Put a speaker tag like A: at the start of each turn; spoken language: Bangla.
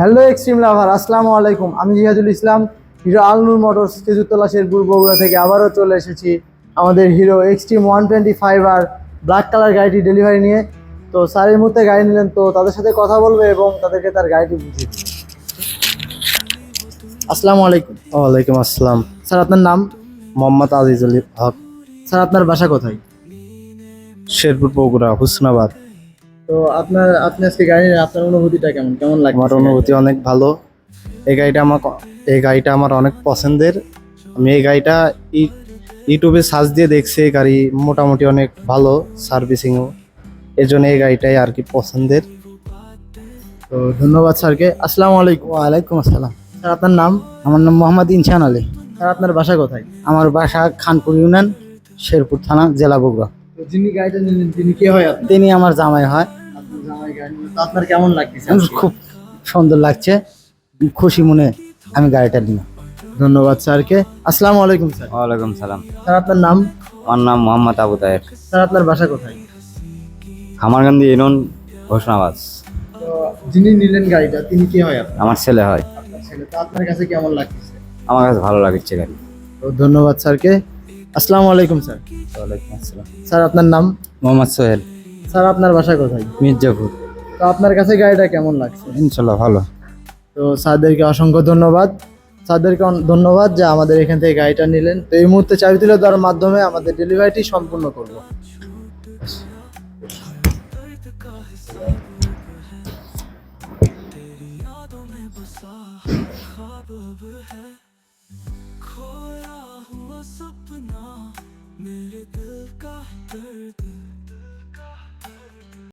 A: হ্যালো এক্সট্রিম লাভার আসসালামু আলাইকুম। আমি জিহাদুল ইসলাম হিরো আলনুর মোটরস খেজুরতলা শেরপুর বগুড়া থেকে আবারও চলে এসেছি আমাদের Hero Xtreme one twenty five R black colour গাড়িটি ডেলিভারি নিয়ে। তো স্যার এই মুহূর্তে গাড়ি নিলেন তো তাদের সাথে কথা বলবে এবং তাদেরকে তার গাড়িটি বুঝিয়ে দিবে। আসসালামু আলাইকুম।
B: ওয়ালাইকুম আসসালাম।
A: স্যার আপনার নাম?
B: মোহাম্মদ আজিজুল হক।
A: স্যার আপনার বাসা কোথায়?
B: শেরপুর বগুড়া হুসনাবাদ।
A: তো আপনার আপনি আজকে গাড়ি আপনার অনুভূতিটা কেমন? কেমন লাগে
B: আমার অনুভূতি অনেক ভালো। এই গাড়িটা আমার এই গাড়িটা আমার অনেক পছন্দের। আমি এই গাড়িটা ই- ইউটিউবে সার্চ দিয়ে দেখছি এই গাড়ি মোটামুটি অনেক ভালো সার্ভিসিংও এর জন্য এই গাড়িটাই আর কি পছন্দের।
A: তো ধন্যবাদ স্যারকে। আসসালামু আলাইকুম।
C: ওয়ালাইকুম আসসালাম।
A: স্যার আপনার নাম?
C: আমার নাম মোহাম্মদ ইনসান আলী।
A: স্যার আপনার বাসা কোথায়?
C: আমার বাসা খানপুর ইউনিয়ন শেরপুর থানা জেলা বগুড়া।
A: যিনি গাড়িটা নিলেন তিনি কে হয়
C: তিনি আমার জামাই হয়।
A: আপনার কেমন
C: আমার খুব সুন্দর লাগছে। খুশি মনে আমি গাড়িটা নিলাম।
A: ধন্যবাদ স্যারকে। আসসালামু আলাইকুম স্যার।
D: ওয়ালাইকুম সালাম।
A: স্যার আপনার নাম?
D: আমার নাম মোহাম্মদ আবু তাহের।
A: স্যার আপনার বাসা কোথায়?
D: খামারগান্ধী ইউনিয়ন ঘোষণাবাস
A: তো যিনি নিলেন গাড়িটা তিনি কে হয় আপনার?
D: আমার ছেলে হয়।
A: আপনার ছেলে। তো আপনার কাছে কেমন লাগতেছে?
D: আমার কাছে ভালো লাগছে গাড়ি।
A: তো ধন্যবাদ স্যারকে। আসসালামু আলাইকুম স্যার।
D: ওয়ালাইকুম আসসালাম।
A: স্যার আপনার নাম?
D: মোহাম্মদ সোহেল।
A: স্যার আপনার বাসা কোথায়?
D: মির্জাপুর।
A: তো আপনার কাছে গাড়িটা কেমন লাগছে
D: ইনশাল্লাহ ভালো
A: তো স্যারদেরকে অসংখ্য ধন্যবাদ স্যারদেরকে অন- ধন্যবাদ যে আমাদের এখান থেকে গাড়িটা নিলেন তো এই মুহূর্তে চাবি তুলে দেওয়ার মাধ্যমে আমাদের ডেলিভারিটি সম্পূর্ণ করব
E: खोया हुआ सपना मेरे दिल का दर्द